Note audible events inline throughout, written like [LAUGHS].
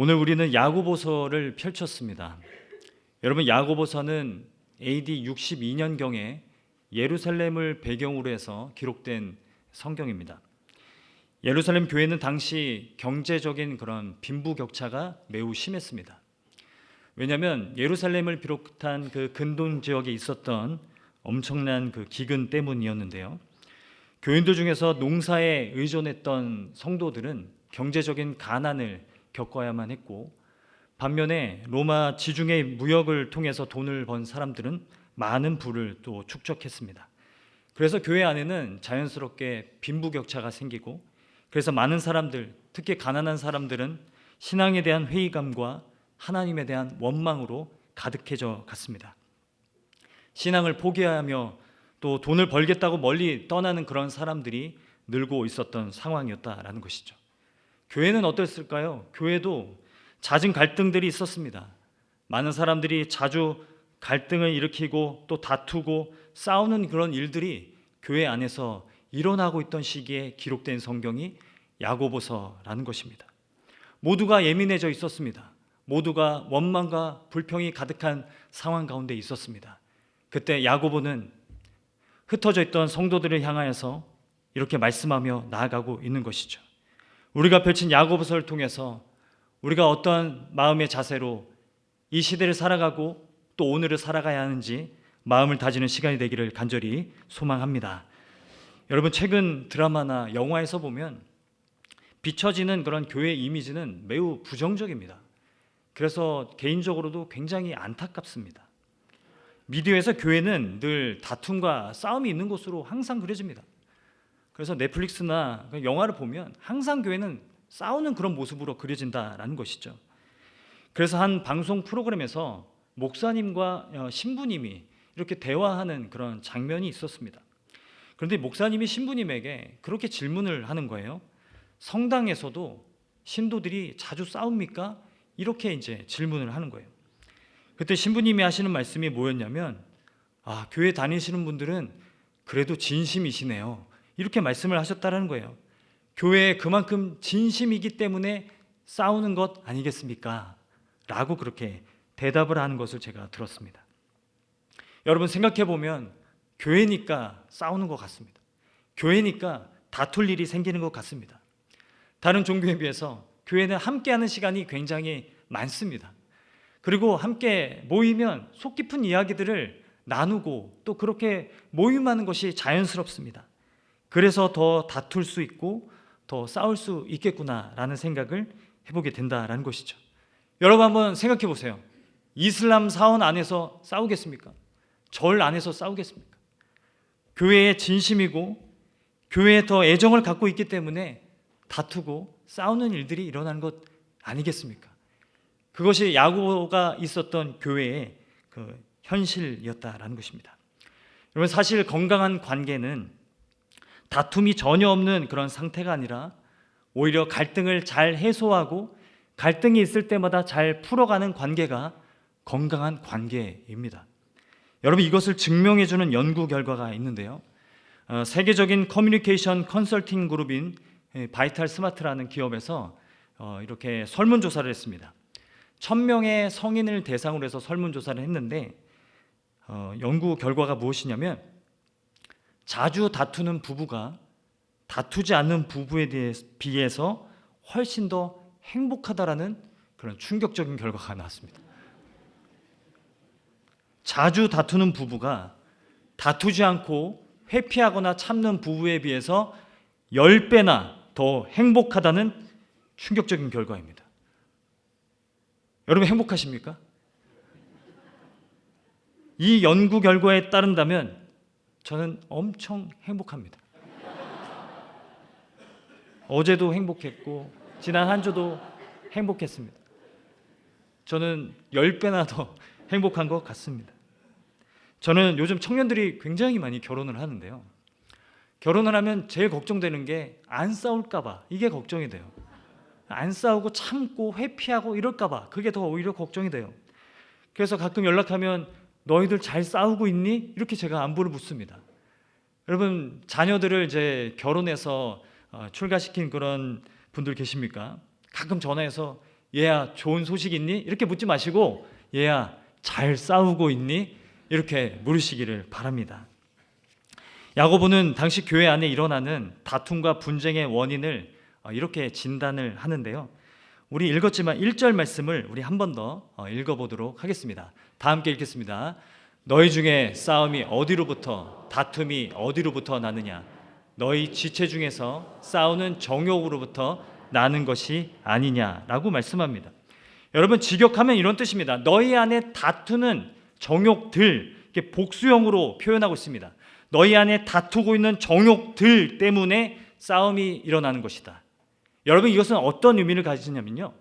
오늘 우리는 야고보서를 펼쳤습니다. 여러분 야고보서는 AD 62년 경에 예루살렘을 배경으로 해서 기록된 성경입니다. 예루살렘 교회는 당시 경제적인 그런 빈부격차가 매우 심했습니다. 왜냐하면 예루살렘을 비롯한 그 근동 지역에 있었던 엄청난 그 기근 때문이었는데요. 교인들 중에서 농사에 의존했던 성도들은 경제적인 가난을 겪어야만 했고 반면에 로마 지중해 무역을 통해서 돈을 번 사람들은 많은 부를 또 축적했습니다. 그래서 교회 안에는 자연스럽게 빈부격차가 생기고 그래서 많은 사람들, 특히 가난한 사람들은 신앙에 대한 회의감과 하나님에 대한 원망으로 가득해져 갔습니다. 신앙을 포기하며 또 돈을 벌겠다고 멀리 떠나는 그런 사람들이 늘고 있었던 상황이었다라는 것이죠. 교회는 어땠을까요? 교회도 잦은 갈등들이 있었습니다. 많은 사람들이 자주 갈등을 일으키고 또 다투고 싸우는 그런 일들이 교회 안에서 일어나고 있던 시기에 기록된 성경이 야고보서라는 것입니다. 모두가 예민해져 있었습니다. 모두가 원망과 불평이 가득한 상황 가운데 있었습니다. 그때 야고보는 흩어져 있던 성도들을 향하여서 이렇게 말씀하며 나아가고 있는 것이죠. 우리가 펼친 야고보서를 통해서 우리가 어떤 마음의 자세로 이 시대를 살아가고 또 오늘을 살아가야 하는지 마음을 다지는 시간이 되기를 간절히 소망합니다. 여러분 최근 드라마나 영화에서 보면 비춰지는 그런 교회 이미지는 매우 부정적입니다. 그래서 개인적으로도 굉장히 안타깝습니다. 미디어에서 교회는 늘 다툼과 싸움이 있는 곳으로 항상 그려집니다. 그래서 넷플릭스나 영화를 보면 항상 교회는 싸우는 그런 모습으로 그려진다라는 것이죠. 그래서 한 방송 프로그램에서 목사님과 어, 신부님이 이렇게 대화하는 그런 장면이 있었습니다. 그런데 목사님이 신부님에게 그렇게 질문을 하는 거예요. 성당에서도 신도들이 자주 싸웁니까? 이렇게 이제 질문을 하는 거예요. 그때 신부님이 하시는 말씀이 뭐였냐면 아, 교회 다니시는 분들은 그래도 진심이시네요. 이렇게 말씀을 하셨다라는 거예요. 교회에 그만큼 진심이기 때문에 싸우는 것 아니겠습니까? 라고 그렇게 대답을 하는 것을 제가 들었습니다. 여러분 생각해 보면 교회니까 싸우는 것 같습니다. 교회니까 다툴 일이 생기는 것 같습니다. 다른 종교에 비해서 교회는 함께하는 시간이 굉장히 많습니다. 그리고 함께 모이면 속 깊은 이야기들을 나누고 또 그렇게 모임하는 것이 자연스럽습니다. 그래서 더 다툴 수 있고 더 싸울 수 있겠구나라는 생각을 해보게 된다라는 것이죠. 여러분 한번 생각해 보세요. 이슬람 사원 안에서 싸우겠습니까? 절 안에서 싸우겠습니까? 교회에 진심이고 교회에 더 애정을 갖고 있기 때문에 다투고 싸우는 일들이 일어나는 것 아니겠습니까? 그것이 야고가 있었던 교회의 그 현실이었다라는 것입니다. 여러분 사실 건강한 관계는 다툼이 전혀 없는 그런 상태가 아니라 오히려 갈등을 잘 해소하고 갈등이 있을 때마다 잘 풀어가는 관계가 건강한 관계입니다. 여러분 이것을 증명해 주는 연구 결과가 있는데요. 어, 세계적인 커뮤니케이션 컨설팅 그룹인 바이탈 스마트라는 기업에서 어, 이렇게 설문 조사를 했습니다. 천명의 성인을 대상으로 해서 설문 조사를 했는데 어, 연구 결과가 무엇이냐면 자주 다투는 부부가 다투지 않는 부부에 비해서 훨씬 더 행복하다라는 그런 충격적인 결과가 나왔습니다. 자주 다투는 부부가 다투지 않고 회피하거나 참는 부부에 비해서 10배나 더 행복하다는 충격적인 결과입니다. 여러분 행복하십니까? 이 연구 결과에 따른다면 저는 엄청 행복합니다. 어제도 행복했고 지난 한 주도 행복했습니다. 저는 10배나 더 [LAUGHS] 행복한 것 같습니다. 저는 요즘 청년들이 굉장히 많이 결혼을 하는데요. 결혼을 하면 제일 걱정되는 게 안 싸울까봐 이게 걱정이 돼요. 안 싸우고 참고 회피하고 이럴까봐 그게 더 오히려 걱정이 돼요. 그래서 가끔 연락하면 너희들 잘 싸우고 있니? 이렇게 제가 안부를 묻습니다. 여러분 자녀들을 이제 결혼해서 어, 출가시킨 그런 분들 계십니까? 가끔 전화해서 얘야 좋은 소식 있니? 이렇게 묻지 마시고 얘야 잘 싸우고 있니? 이렇게 물으시기를 바랍니다. 야고보는 당시 교회 안에 일어나는 다툼과 분쟁의 원인을 어, 이렇게 진단을 하는데요. 우리 읽었지만 1절 말씀을 우리 한 번더 어, 읽어보도록 하겠습니다. 다 함께 읽겠습니다. 너희 중에 싸움이 어디로부터 다툼이 어디로부터 나느냐? 너희 지체 중에서 싸우는 정욕으로부터 나는 것이 아니냐라고 말씀합니다. 여러분 직역하면 이런 뜻입니다. 너희 안에 다투는 정욕들 이렇게 복수형으로 표현하고 있습니다. 너희 안에 다투고 있는 정욕들 때문에 싸움이 일어나는 것이다. 여러분 이것은 어떤 의미를 가지냐면요.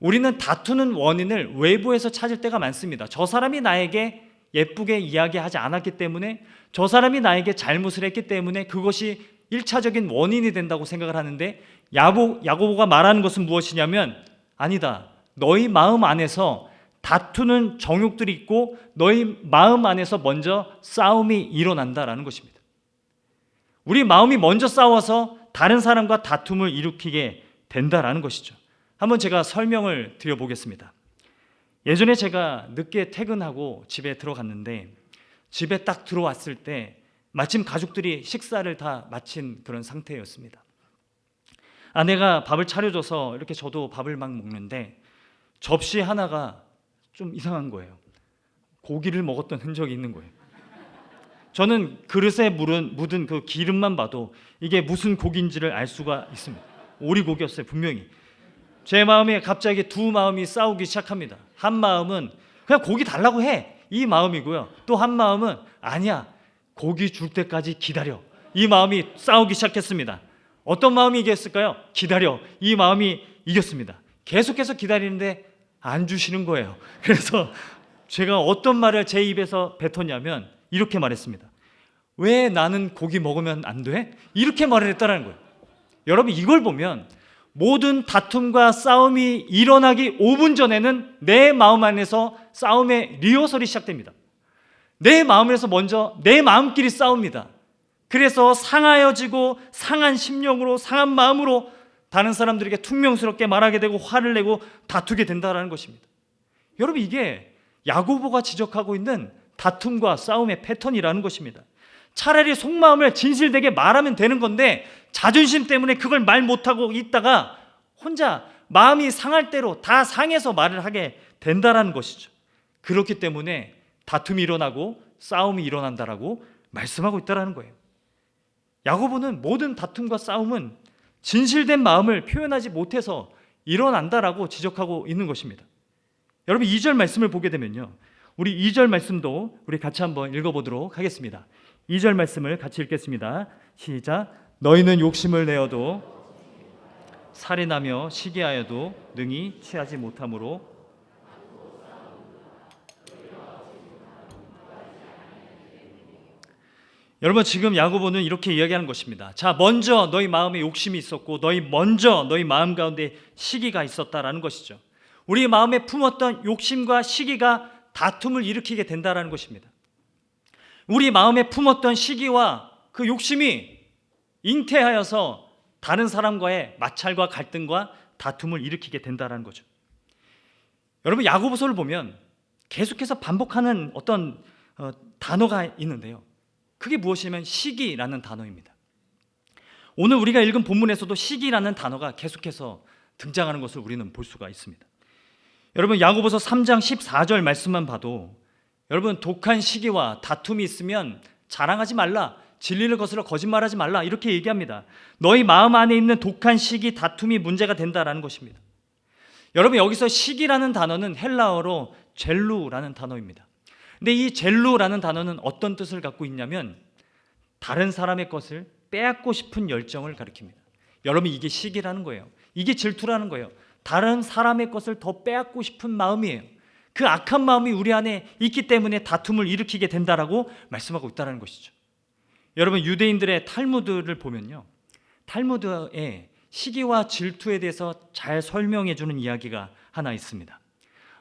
우리는 다투는 원인을 외부에서 찾을 때가 많습니다. 저 사람이 나에게 예쁘게 이야기하지 않았기 때문에 저 사람이 나에게 잘못을 했기 때문에 그것이 일차적인 원인이 된다고 생각을 하는데 야고, 야고보가 말하는 것은 무엇이냐면 아니다. 너희 마음 안에서 다투는 정욕들이 있고 너희 마음 안에서 먼저 싸움이 일어난다라는 것입니다. 우리 마음이 먼저 싸워서 다른 사람과 다툼을 일으키게 된다라는 것이죠. 한번 제가 설명을 드려보겠습니다. 예전에 제가 늦게 퇴근하고 집에 들어갔는데 집에 딱 들어왔을 때 마침 가족들이 식사를 다 마친 그런 상태였습니다. 아내가 밥을 차려줘서 이렇게 저도 밥을 막 먹는데 접시 하나가 좀 이상한 거예요. 고기를 먹었던 흔적이 있는 거예요. 저는 그릇에 묻은, 묻은 그 기름만 봐도 이게 무슨 고기인지를 알 수가 있습니다. 오리고기였어요, 분명히. 제 마음에 갑자기 두 마음이 싸우기 시작합니다. 한 마음은 그냥 고기 달라고 해. 이 마음이고요. 또 한 마음은 아니야. 고기 줄 때까지 기다려. 이 마음이 싸우기 시작했습니다. 어떤 마음이 이겼을까요? 기다려. 이 마음이 이겼습니다. 계속해서 기다리는데 안 주시는 거예요. [LAUGHS] 그래서 제가 어떤 말을 제 입에서 뱉었냐면 이렇게 말했습니다. 왜 나는 고기 먹으면 안 돼? 이렇게 말을 했다는 거예요. 여러분 이걸 보면 모든 다툼과 싸움이 일어나기 5분 전에는 내 마음 안에서 싸움의 리허설이 시작됩니다. 내 마음에서 먼저 내 마음끼리 싸웁니다. 그래서 상하여지고 상한 심령으로 상한 마음으로 다른 사람들에게 퉁명스럽게 말하게 되고 화를 내고 다투게 된다라는 것입니다. 여러분 이게 야고보가 지적하고 있는 다툼과 싸움의 패턴이라는 것입니다. 차라리 속마음을 진실되게 말하면 되는 건데 자존심 때문에 그걸 말 못하고 있다가 혼자 마음이 상할 대로 다 상해서 말을 하게 된다라는 것이죠. 그렇기 때문에 다툼이 일어나고 싸움이 일어난다라고 말씀하고 있다라는 거예요. 야고보는 모든 다툼과 싸움은 진실된 마음을 표현하지 못해서 일어난다라고 지적하고 있는 것입니다. 여러분 2절 말씀을 보게 되면요. 우리 2절 말씀도 우리 같이 한번 읽어보도록 하겠습니다. 2절 말씀을 같이 읽겠습니다. 시작. 너희는 욕심을 내어도 살인하며 시기하여도 능히 취하지 못하므로 여러분 지금 야고보는 이렇게 이야기하는 것입니다. 자, 먼저 너희 마음에 욕심이 있었고 너희 먼저 너희 마음 가운데 시기가 있었다라는 것이죠. 우리 마음에 품었던 욕심과 시기가 다툼을 일으키게 된다라는 것입니다. 우리 마음에 품었던 시기와 그 욕심이 잉태하여서 다른 사람과의 마찰과 갈등과 다툼을 일으키게 된다라는 거죠. 여러분 야고보서를 보면 계속해서 반복하는 어떤 어, 단어가 있는데요. 그게 무엇이냐면 시기라는 단어입니다. 오늘 우리가 읽은 본문에서도 시기라는 단어가 계속해서 등장하는 것을 우리는 볼 수가 있습니다. 여러분 야고보서 3장 14절 말씀만 봐도 여러분 독한 시기와 다툼이 있으면 자랑하지 말라. 진리를 거스러 거짓말하지 말라. 이렇게 얘기합니다. 너희 마음 안에 있는 독한 시기, 다툼이 문제가 된다라는 것입니다. 여러분 여기서 시기라는 단어는 헬라어로 젤루라는 단어입니다. 근데 이 젤루라는 단어는 어떤 뜻을 갖고 있냐면 다른 사람의 것을 빼앗고 싶은 열정을 가리킵니다. 여러분 이게 시기라는 거예요. 이게 질투라는 거예요. 다른 사람의 것을 더 빼앗고 싶은 마음이에요. 그 악한 마음이 우리 안에 있기 때문에 다툼을 일으키게 된다라고 말씀하고 있다는 것이죠. 여러분 유대인들의 탈무드를 보면요. 탈무드에 시기와 질투에 대해서 잘 설명해 주는 이야기가 하나 있습니다.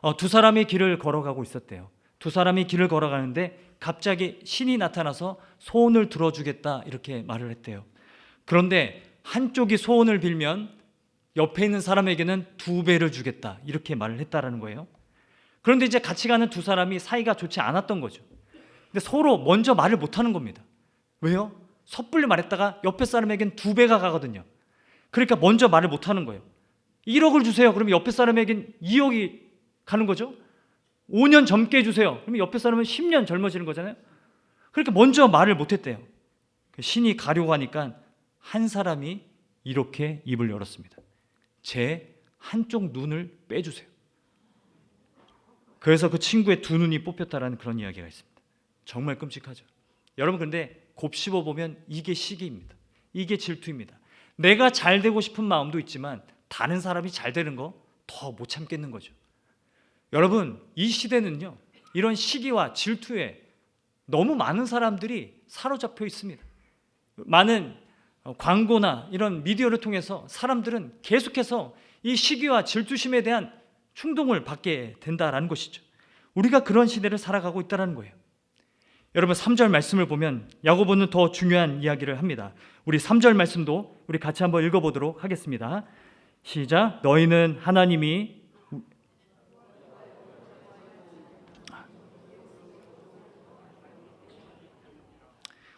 어, 두 사람이 길을 걸어가고 있었대요. 두 사람이 길을 걸어가는데 갑자기 신이 나타나서 소원을 들어주겠다 이렇게 말을 했대요. 그런데 한쪽이 소원을 빌면 옆에 있는 사람에게는 두 배를 주겠다. 이렇게 말을 했다라는 거예요. 그런데 이제 같이 가는 두 사람이 사이가 좋지 않았던 거죠. 근데 서로 먼저 말을 못 하는 겁니다. 왜요? 섣불리 말했다가 옆에 사람에겐 두 배가 가거든요. 그러니까 먼저 말을 못 하는 거예요. 1억을 주세요. 그러면 옆에 사람에겐 2억이 가는 거죠. 5년 젊게 해주세요. 그러면 옆에 사람은 10년 젊어지는 거잖아요. 그러니까 먼저 말을 못 했대요. 그 신이 가려고 하니까 한 사람이 이렇게 입을 열었습니다. 제 한쪽 눈을 빼주세요. 그래서 그 친구의 두 눈이 뽑혔다라는 그런 이야기가 있습니다. 정말 끔찍하죠. 여러분 근데 곱씹어 보면 이게 시기입니다. 이게 질투입니다. 내가 잘 되고 싶은 마음도 있지만 다른 사람이 잘 되는 거 더 못 참겠는 거죠. 여러분 이 시대는요 이런 시기와 질투에 너무 많은 사람들이 사로잡혀 있습니다. 많은 어, 광고나 이런 미디어를 통해서 사람들은 계속해서 이 시기와 질투심에 대한 충동을 받게 된다라는 것이죠. 우리가 그런 시대를 살아가고 있다는 거예요. 여러분 3절 말씀을 보면 야고보는 더 중요한 이야기를 합니다. 우리 3절 말씀도 우리 같이 한번 읽어보도록 하겠습니다. 시작. 너희는 하나님이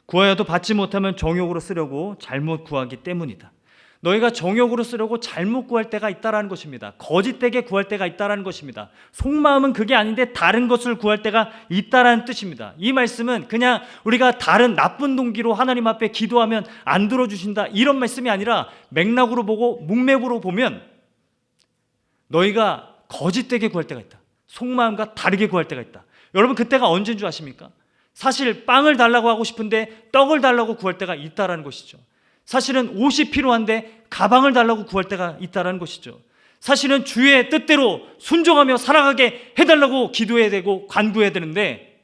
구하여도 받지 못하면 정욕으로 쓰려고 잘못 구하기 때문이다. 너희가 정욕으로 쓰려고 잘못 구할 때가 있다라는 것입니다. 거짓되게 구할 때가 있다라는 것입니다. 속마음은 그게 아닌데 다른 것을 구할 때가 있다라는 뜻입니다. 이 말씀은 그냥 우리가 다른 나쁜 동기로 하나님 앞에 기도하면 안 들어주신다 이런 말씀이 아니라 맥락으로 보고 문맥으로 보면 너희가 거짓되게 구할 때가 있다. 속마음과 다르게 구할 때가 있다. 여러분 그때가 언제인 줄 아십니까? 사실 빵을 달라고 하고 싶은데 떡을 달라고 구할 때가 있다라는 것이죠. 사실은 옷이 필요한데 가방을 달라고 구할 때가 있다라는 것이죠. 사실은 주의 뜻대로 순종하며 살아가게 해달라고 기도해야 되고 간구해야 되는데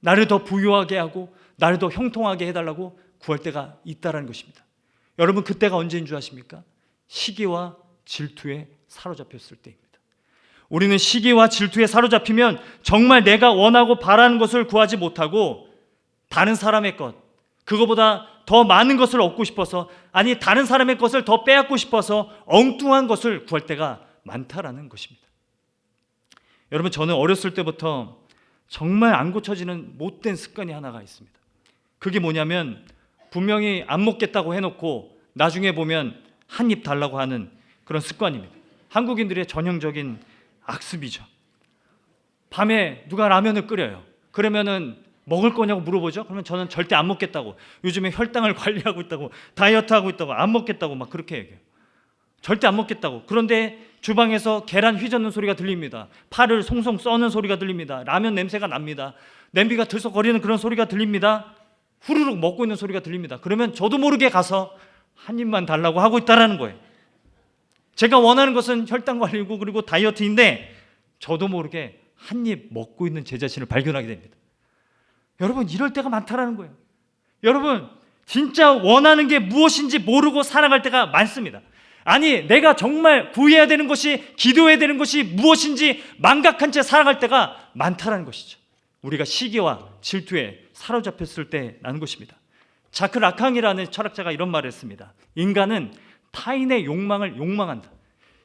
나를 더 부유하게 하고 나를 더 형통하게 해달라고 구할 때가 있다라는 것입니다. 여러분 그때가 언제인 줄 아십니까? 시기와 질투에 사로잡혔을 때입니다. 우리는 시기와 질투에 사로잡히면 정말 내가 원하고 바라는 것을 구하지 못하고 다른 사람의 것, 그거보다 더 많은 것을 얻고 싶어서 아니 다른 사람의 것을 더 빼앗고 싶어서 엉뚱한 것을 구할 때가 많다라는 것입니다. 여러분 저는 어렸을 때부터 정말 안 고쳐지는 못된 습관이 하나가 있습니다. 그게 뭐냐면 분명히 안 먹겠다고 해놓고 나중에 보면 한 입 달라고 하는 그런 습관입니다. 한국인들의 전형적인 악습이죠. 밤에 누가 라면을 끓여요. 그러면은 먹을 거냐고 물어보죠. 그러면 저는 절대 안 먹겠다고. 요즘에 혈당을 [LAUGHS] 관리하고 있다고, 다이어트 하고 있다고, 안 먹겠다고 막 그렇게 얘기해요. 절대 안 먹겠다고. 그런데 주방에서 계란 휘젓는 소리가 들립니다. 파를 송송 써는 소리가 들립니다. 라면 냄새가 납니다. 냄비가 들썩거리는 그런 소리가 들립니다. 후루룩 먹고 있는 소리가 들립니다. 그러면 저도 모르게 가서 한 입만 달라고 하고 있다라는 거예요. 제가 원하는 것은 혈당 관리고 그리고 다이어트인데 저도 모르게 한 입 먹고 있는 제 자신을 발견하게 됩니다. 여러분 이럴 때가 많다라는 거예요. 여러분 진짜 원하는 게 무엇인지 모르고 살아갈 때가 많습니다. 아니 내가 정말 구해야 되는 것이 기도해야 되는 것이 무엇인지 망각한 채 살아갈 때가 많다라는 것이죠. 우리가 시기와 질투에 사로잡혔을 때 나는 것입니다. 자크 라캉이라는 철학자가 이런 말을 했습니다. 인간은 타인의 욕망을 욕망한다.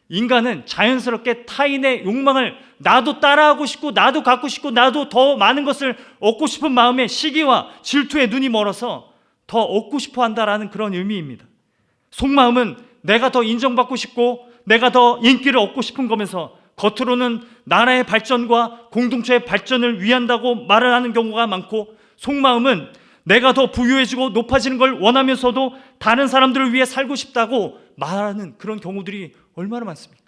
인간은 자연스럽게 타인의 욕망을 나도 따라하고 싶고 나도 갖고 싶고 나도 더 많은 것을 얻고 싶은 마음에 시기와 질투에 눈이 멀어서 더 얻고 싶어 한다라는 그런 의미입니다. 속마음은 내가 더 인정받고 싶고 내가 더 인기를 얻고 싶은 거면서 겉으로는 나라의 발전과 공동체의 발전을 위한다고 말을 하는 경우가 많고 속마음은 내가 더 부유해지고 높아지는 걸 원하면서도 다른 사람들을 위해 살고 싶다고 말하는 그런 경우들이 얼마나 많습니까?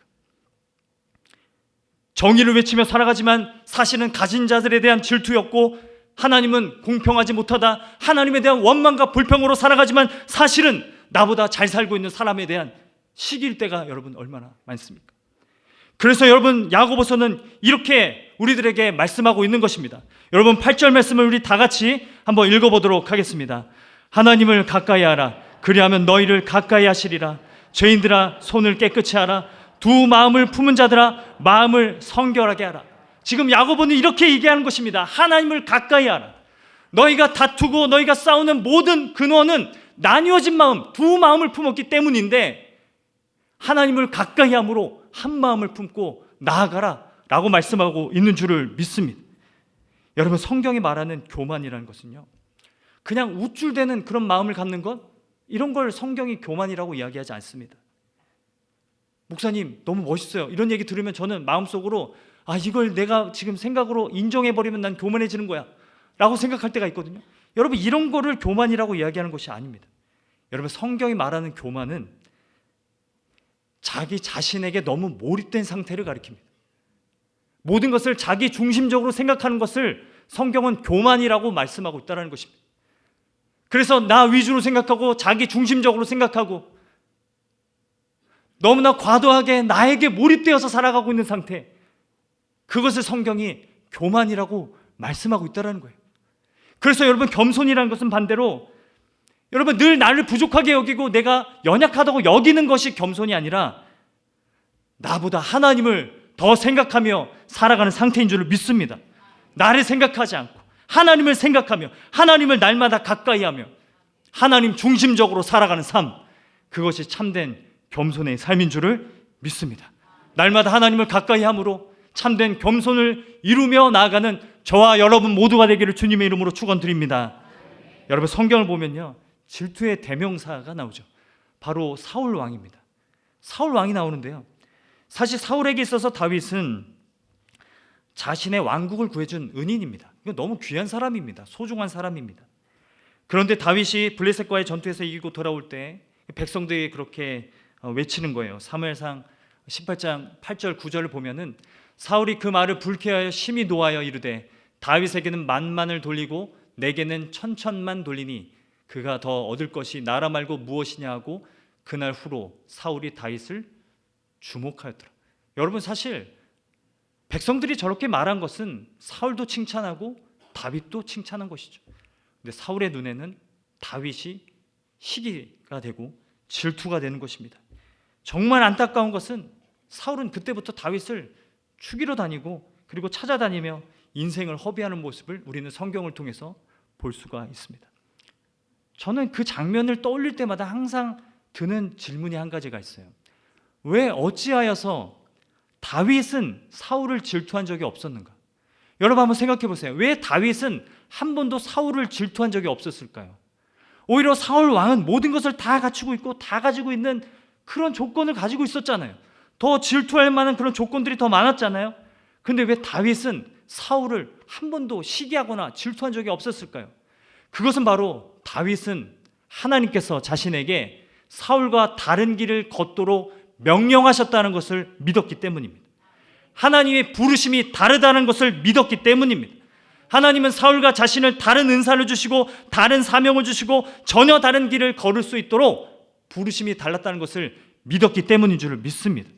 정의를 외치며 살아가지만 사실은 가진 자들에 대한 질투였고 하나님은 공평하지 못하다 하나님에 대한 원망과 불평으로 살아가지만 사실은 나보다 잘 살고 있는 사람에 대한 시기일 때가 여러분 얼마나 많습니까? 그래서 여러분 야고보서는 이렇게 우리들에게 말씀하고 있는 것입니다. 여러분 8절 말씀을 우리 다 같이 한번 읽어 보도록 하겠습니다. 하나님을 가까이 하라 그리하면 너희를 가까이 하시리라 죄인들아 손을 깨끗이 하라 두 마음을 품은 자들아 마음을 성결하게 하라. 지금 야고보는 이렇게 얘기하는 것입니다. 하나님을 가까이 하라. 너희가 다투고 너희가 싸우는 모든 근원은 나뉘어진 마음, 두 마음을 품었기 때문인데 하나님을 가까이 함으로 한 마음을 품고 나아가라 라고 말씀하고 있는 줄을 믿습니다. 여러분 성경이 말하는 교만이라는 것은요. 그냥 우쭐대는 그런 마음을 갖는 것 이런 걸 성경이 교만이라고 이야기하지 않습니다. 목사님 너무 멋있어요. 이런 얘기 들으면 저는 마음속으로 아 이걸 내가 지금 생각으로 인정해 버리면 난 교만해지는 거야. 라고 생각할 때가 있거든요. 여러분 이런 거를 교만이라고 이야기하는 것이 아닙니다. 여러분 성경이 말하는 교만은 자기 자신에게 너무 몰입된 상태를 가리킵니다. 모든 것을 자기 중심적으로 생각하는 것을 성경은 교만이라고 말씀하고 있다는 것입니다. 그래서 나 위주로 생각하고 자기 중심적으로 생각하고 너무나 과도하게 나에게 몰입되어서 살아가고 있는 상태. 그것을 성경이 교만이라고 말씀하고 있다는 거예요. 그래서 여러분 겸손이라는 것은 반대로 여러분 늘 나를 부족하게 여기고 내가 연약하다고 여기는 것이 겸손이 아니라 나보다 하나님을 더 생각하며 살아가는 상태인 줄을 믿습니다. 나를 생각하지 않고 하나님을 생각하며 하나님을 날마다 가까이 하며 하나님 중심적으로 살아가는 삶 그것이 참된 겸손의 삶인 줄을 믿습니다. 날마다 하나님을 가까이 함으로 참된 겸손을 이루며 나아가는 저와 여러분 모두가 되기를 주님의 이름으로 축원드립니다. 여러분 성경을 보면요. 질투의 대명사가 나오죠. 바로 사울 왕입니다. 사울 왕이 나오는데요. 사실 사울에게 있어서 다윗은 자신의 왕국을 구해준 은인입니다. 이거 너무 귀한 사람입니다. 소중한 사람입니다. 그런데 다윗이 블레셋과의 전투에서 이기고 돌아올 때 백성들이 그렇게 어, 외치는 거예요. 사무엘상 18장 8절 9절을 보면은 사울이 그 말을 불쾌하여 심히 노하여 이르되 다윗에게는 만만을 돌리고 내게는 천천만 돌리니 그가 더 얻을 것이 나라 말고 무엇이냐 하고 그날 후로 사울이 다윗을 주목하였더라. 여러분 사실 백성들이 저렇게 말한 것은 사울도 칭찬하고 다윗도 칭찬한 것이죠. 근데 사울의 눈에는 다윗이 시기가 되고 질투가 되는 것입니다. 정말 안타까운 것은 사울은 그때부터 다윗을 죽이러 다니고 그리고 찾아다니며 인생을 허비하는 모습을 우리는 성경을 통해서 볼 수가 있습니다. 저는 그 장면을 떠올릴 때마다 항상 드는 질문이 한 가지가 있어요. 왜 어찌하여서 다윗은 사울을 질투한 적이 없었는가? 여러분 한번 생각해 보세요. 왜 다윗은 한 번도 사울을 질투한 적이 없었을까요? 오히려 사울 왕은 모든 것을 다 갖추고 있고 다 가지고 있는 그런 조건을 가지고 있었잖아요. 더 질투할 만한 그런 조건들이 더 많았잖아요. 근데 왜 다윗은 사울을 한 번도 시기하거나 질투한 적이 없었을까요? 그것은 바로 다윗은 하나님께서 자신에게 사울과 다른 길을 걷도록 명령하셨다는 것을 믿었기 때문입니다. 하나님의 부르심이 다르다는 것을 믿었기 때문입니다. 하나님은 사울과 자신을 다른 은사를 주시고 다른 사명을 주시고 전혀 다른 길을 걸을 수 있도록 부르심이 달랐다는 것을 믿었기 때문인 줄을 믿습니다.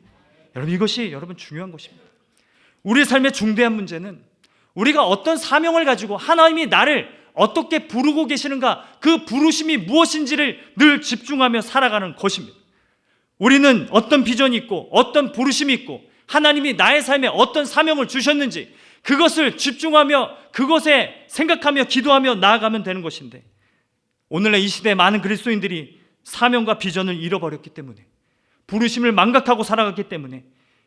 여러분 이것이 여러분 중요한 것입니다. 우리 삶의 중대한 문제는 우리가 어떤 사명을 가지고 하나님이 나를 어떻게 부르고 계시는가 그 부르심이 무엇인지를 늘 집중하며 살아가는 것입니다. 우리는 어떤 비전이 있고 어떤 부르심이 있고 하나님이 나의 삶에 어떤 사명을 주셨는지 그것을 집중하며 그것에 생각하며 기도하며 나아가면 되는 것인데 오늘날 이 시대에 많은 그리스도인들이 사명과 비전을 잃어버렸기 때문에 부르심을 망각하고 살아갔기 때문에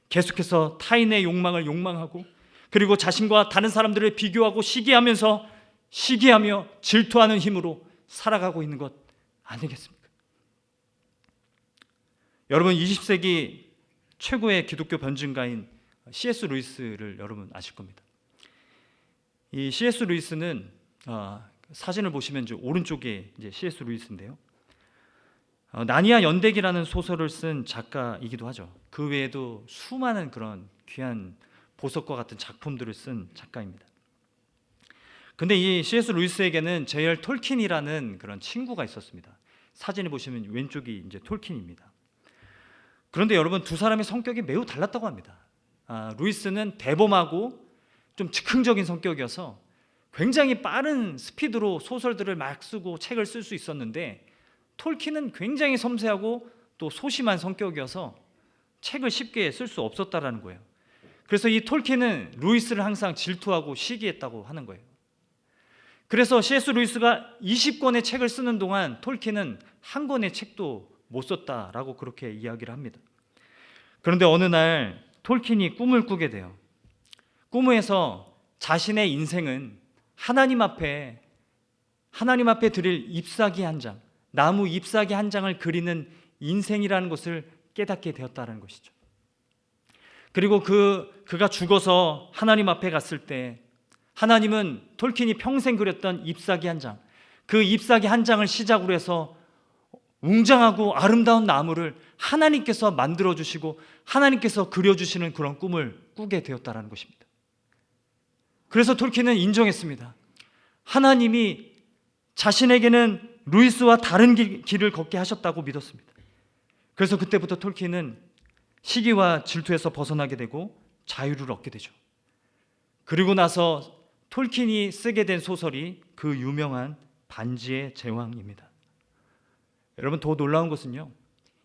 계속해서 타인의 욕망을 욕망하고 그리고 자신과 다른 사람들을 비교하고 시기하면서 시기하며 질투하는 힘으로 살아가고 있는 것 아니겠습니까? 여러분 20세기 최고의 기독교 변증가인 C.S. 루이스를 여러분 아실 겁니다. 이 C.S. 루이스는 어, 사진을 보시면 이제 오른쪽에 이제 C.S. 루이스인데요. 어, 나니아 연대기라는 소설을 쓴 작가이기도 하죠. 그 외에도 수많은 그런 귀한 보석과 같은 작품들을 쓴 작가입니다. 근데 이 C.S. 루이스에게는 제열 톨킨이라는 그런 친구가 있었습니다. 사진을 보시면 왼쪽이 이제 톨킨입니다. 그런데 여러분 두 사람의 성격이 매우 달랐다고 합니다. 아, 루이스는 대범하고 좀 즉흥적인 성격이어서 굉장히 빠른 스피드로 소설들을 막 쓰고 책을 쓸 수 있었는데 톨킨은 굉장히 섬세하고 또 소심한 성격이어서 책을 쉽게 쓸 수 없었다라는 거예요. 그래서 이 톨킨은 루이스를 항상 질투하고 시기했다고 하는 거예요. 그래서 C.S. 루이스가 20권의 책을 쓰는 동안 톨킨은 한 권의 책도 못 썼다라고 그렇게 이야기를 합니다. 그런데 어느 날 톨킨이 꿈을 꾸게 돼요. 꿈에서 자신의 인생은 하나님 앞에 하나님 앞에 드릴 잎사귀 한 장, 나무 잎사귀 한 장을 그리는 인생이라는 것을 깨닫게 되었다는 것이죠. 그리고 그 그가 죽어서 하나님 앞에 갔을 때 하나님은 톨킨이 평생 그렸던 잎사귀 한 장, 그 잎사귀 한 장을 시작으로 해서 웅장하고 아름다운 나무를 하나님께서 만들어 주시고 하나님께서 그려 주시는 그런 꿈을 꾸게 되었다라는 것입니다. 그래서 톨킨은 인정했습니다. 하나님이 자신에게는 루이스와 다른 길, 길을 걷게 하셨다고 믿었습니다. 그래서 그때부터 톨킨은 시기와 질투에서 벗어나게 되고 자유를 얻게 되죠. 그리고 나서 톨킨이 쓰게 된 소설이 그 유명한 반지의 제왕입니다. 여러분 더 놀라운 것은요.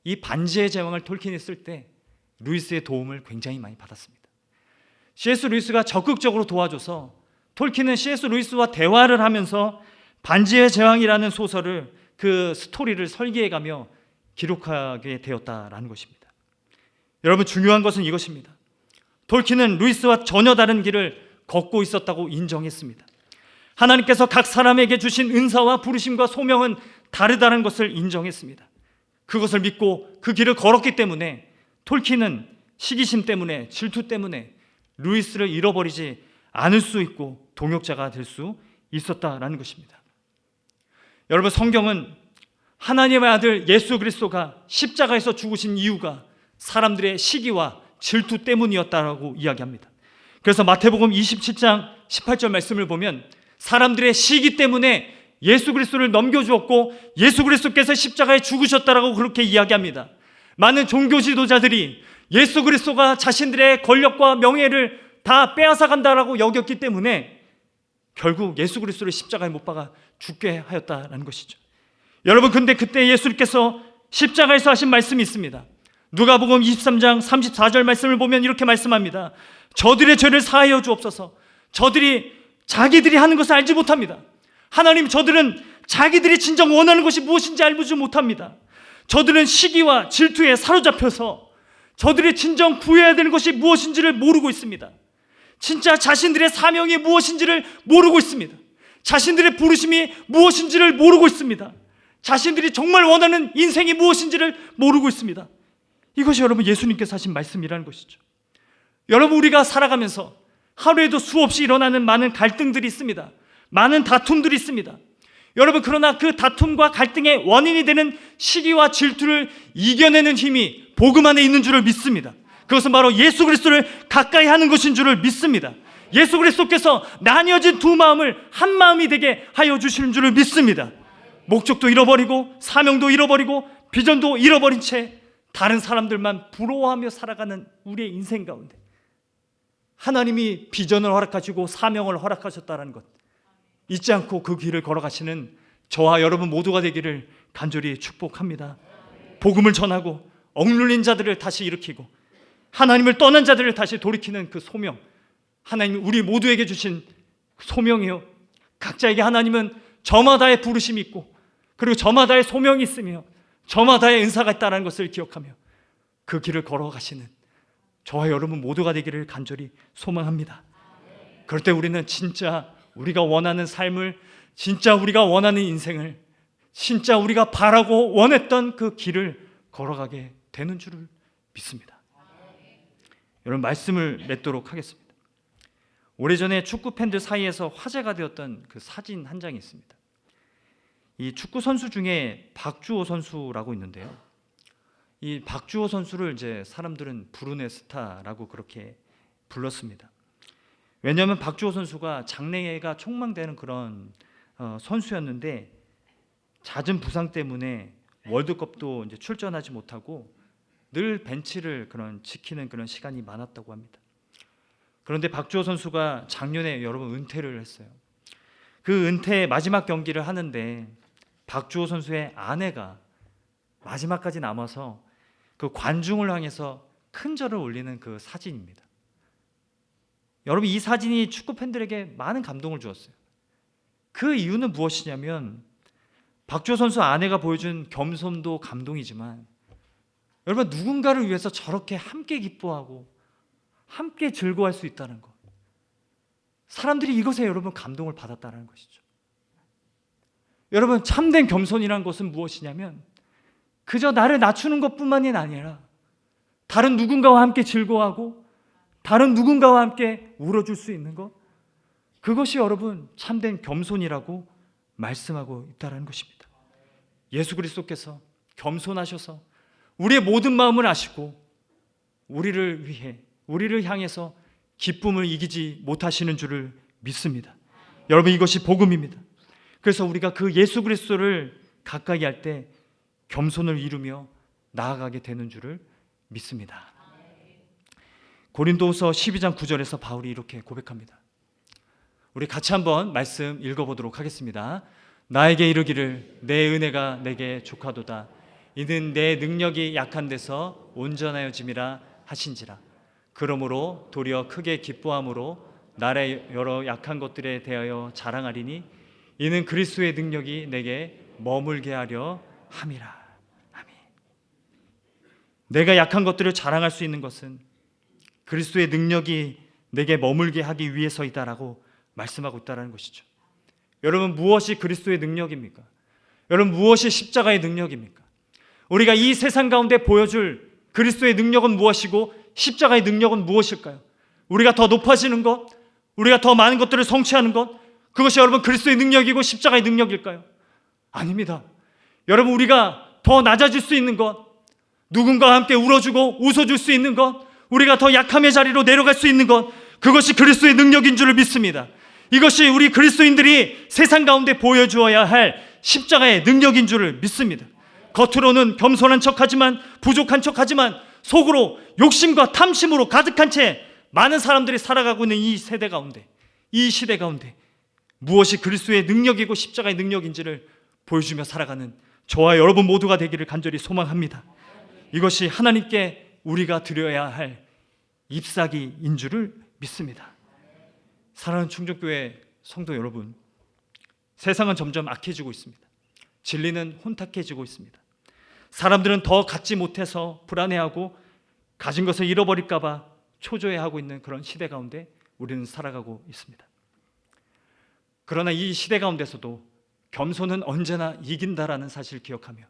이 반지의 제왕을 톨킨이 쓸 때 루이스의 도움을 굉장히 많이 받았습니다. C.S. 루이스가 적극적으로 도와줘서 톨킨은 C.S. 루이스와 대화를 하면서 반지의 제왕이라는 소설을 그 스토리를 설계해가며 기록하게 되었다라는 것입니다. 여러분 중요한 것은 이것입니다. 톨킨은 루이스와 전혀 다른 길을 걷고 있었다고 인정했습니다. 하나님께서 각 사람에게 주신 은사와 부르심과 소명은 다르다는 것을 인정했습니다. 그것을 믿고 그 길을 걸었기 때문에 톨킨은 시기심 때문에 질투 때문에 루이스를 잃어버리지 않을 수 있고 동역자가 될 수 있었다라는 것입니다. 여러분 성경은 하나님의 아들 예수 그리스도가 십자가에서 죽으신 이유가 사람들의 시기와 질투 때문이었다라고 이야기합니다. 그래서 마태복음 27장 18절 말씀을 보면 사람들의 시기 때문에 예수 그리스도를 넘겨주었고 예수 그리스도께서 십자가에 죽으셨다라고 그렇게 이야기합니다. 많은 종교 지도자들이 예수 그리스도가 자신들의 권력과 명예를 다 빼앗아 간다라고 여겼기 때문에 결국 예수 그리스도를 십자가에 못 박아 죽게 하였다라는 것이죠. 여러분 근데 그때 예수님께서 십자가에서 하신 말씀이 있습니다. 누가복음 23장 34절 말씀을 보면 이렇게 말씀합니다. 저들의 죄를 사하여 주옵소서. 저들이 자기들이 하는 것을 알지 못합니다. 하나님 저들은 자기들이 진정 원하는 것이 무엇인지 알지 못합니다. 저들은 시기와 질투에 사로잡혀서 저들이 진정 구해야 되는 것이 무엇인지를 모르고 있습니다. 진짜 자신들의 사명이 무엇인지를 모르고 있습니다. 자신들의 부르심이 무엇인지를 모르고 있습니다. 자신들이 정말 원하는 인생이 무엇인지를 모르고 있습니다. 이것이 여러분 예수님께서 하신 말씀이라는 것이죠. 여러분 우리가 살아가면서 하루에도 수없이 일어나는 많은 갈등들이 있습니다. 많은 다툼들이 있습니다. 여러분 그러나 그 다툼과 갈등의 원인이 되는 시기와 질투를 이겨내는 힘이 복음 안에 있는 줄을 믿습니다. 그것은 바로 예수 그리스도를 가까이 하는 것인 줄을 믿습니다. 예수 그리스도께서 나뉘어진 두 마음을 한 마음이 되게 하여 주시는 줄을 믿습니다. 목적도 잃어버리고 사명도 잃어버리고 비전도 잃어버린 채 다른 사람들만 부러워하며 살아가는 우리의 인생 가운데 하나님이 비전을 허락하시고 사명을 허락하셨다는 것 잊지 않고 그 길을 걸어가시는 저와 여러분 모두가 되기를 간절히 축복합니다. 복음을 전하고 억눌린 자들을 다시 일으키고 하나님을 떠난 자들을 다시 돌이키는 그 소명 하나님 우리 모두에게 주신 소명이요 각자에게 하나님은 저마다의 부르심이 있고 그리고 저마다의 소명이 있으며 저마다의 은사가 있다는 것을 기억하며 그 길을 걸어가시는 저와 여러분 모두가 되기를 간절히 소망합니다. 그럴 때 우리는 진짜 우리가 원하는 삶을 진짜 우리가 원하는 인생을 진짜 우리가 바라고 원했던 그 길을 걸어가게 되는 줄을 믿습니다. 여러분 말씀을 맺도록 하겠습니다. 오래전에 축구 팬들 사이에서 화제가 되었던 그 사진 한 장이 있습니다. 이 축구 선수 중에 박주호 선수라고 있는데요. 이 박주호 선수를 이제 사람들은 불운의 스타라고 그렇게 불렀습니다. 왜냐하면 박주호 선수가 장래가 촉망되는 그런 어, 선수였는데 잦은 부상 때문에 월드컵도 이제 출전하지 못하고 늘 벤치를 그런 지키는 그런 시간이 많았다고 합니다. 그런데 박주호 선수가 작년에 여러분 은퇴를 했어요. 그 은퇴 마지막 경기를 하는데 박주호 선수의 아내가 마지막까지 남아서 그 관중을 향해서 큰 절을 올리는 그 사진입니다. 여러분 이 사진이 축구 팬들에게 많은 감동을 주었어요. 그 이유는 무엇이냐면 박주호 선수 아내가 보여준 겸손도 감동이지만 여러분 누군가를 위해서 저렇게 함께 기뻐하고 함께 즐거워할 수 있다는 것. 사람들이 이것에 여러분 감동을 받았다는 것이죠. 여러분 참된 겸손이란 것은 무엇이냐면 그저 나를 낮추는 것뿐만이 아니라 다른 누군가와 함께 즐거워하고 다른 누군가와 함께 울어줄 수 있는 것 그것이 여러분 참된 겸손이라고 말씀하고 있다는 것입니다. 예수 그리스도께서 겸손하셔서 우리의 모든 마음을 아시고 우리를 위해 우리를 향해서 기쁨을 이기지 못하시는 줄을 믿습니다. 여러분 이것이 복음입니다. 그래서 우리가 그 예수 그리스도를 가까이 할 때 겸손을 이루며 나아가게 되는 줄을 믿습니다. 고린도서 12장 9절에서 바울이 이렇게 고백합니다. 우리 같이 한번 말씀 읽어보도록 하겠습니다. 나에게 이르기를 내 은혜가 내게 족하도다. 이는 내 능력이 약한 데서 온전하여짐이라 하신지라. 그러므로 도리어 크게 기뻐함으로 나의 여러 약한 것들에 대하여 자랑하리니 이는 그리스도의 능력이 내게 머물게 하려 함이라. 아멘. 내가 약한 것들을 자랑할 수 있는 것은 그리스도의 능력이 내게 머물게 하기 위해서이다라고 말씀하고 있다는 것이죠. 여러분 무엇이 그리스도의 능력입니까? 여러분 무엇이 십자가의 능력입니까? 우리가 이 세상 가운데 보여줄 그리스도의 능력은 무엇이고 십자가의 능력은 무엇일까요? 우리가 더 높아지는 것, 우리가 더 많은 것들을 성취하는 것, 그것이 여러분 그리스도의 능력이고 십자가의 능력일까요? 아닙니다. 여러분 우리가 더 낮아질 수 있는 것, 누군가와 함께 울어주고 웃어줄 수 있는 것, 우리가 더 약함의 자리로 내려갈 수 있는 것, 그것이 그리스도의 능력인 줄을 믿습니다. 이것이 우리 그리스도인들이 세상 가운데 보여주어야 할 십자가의 능력인 줄을 믿습니다. 겉으로는 겸손한 척하지만 부족한 척하지만 속으로 욕심과 탐심으로 가득한 채 많은 사람들이 살아가고 있는 이 세대 가운데 이 시대 가운데 무엇이 그리스도의 능력이고 십자가의 능력인지를 보여주며 살아가는 저와 여러분 모두가 되기를 간절히 소망합니다. 이것이 하나님께 우리가 드려야 할 잎사귀인 줄을 믿습니다. 사랑하는 충족교회 성도 여러분, 세상은 점점 악해지고 있습니다. 진리는 혼탁해지고 있습니다. 사람들은 더 갖지 못해서 불안해하고 가진 것을 잃어버릴까봐 초조해하고 있는 그런 시대 가운데 우리는 살아가고 있습니다. 그러나 이 시대 가운데서도 겸손은 언제나 이긴다라는 사실을 기억하며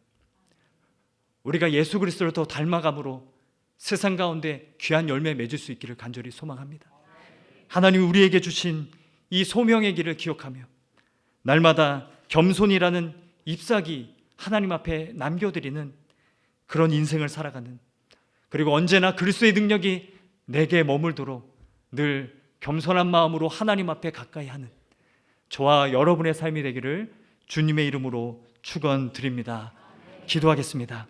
우리가 예수 그리스도를 더 닮아감으로 세상 가운데 귀한 열매 맺을 수 있기를 간절히 소망합니다. 하나님이 우리에게 주신 이 소명의 길을 기억하며 날마다 겸손이라는 잎사귀 하나님 앞에 남겨드리는 그런 인생을 살아가는 그리고 언제나 그리스도의 능력이 내게 머물도록 늘 겸손한 마음으로 하나님 앞에 가까이 하는 저와 여러분의 삶이 되기를 주님의 이름으로 축원드립니다. 기도하겠습니다.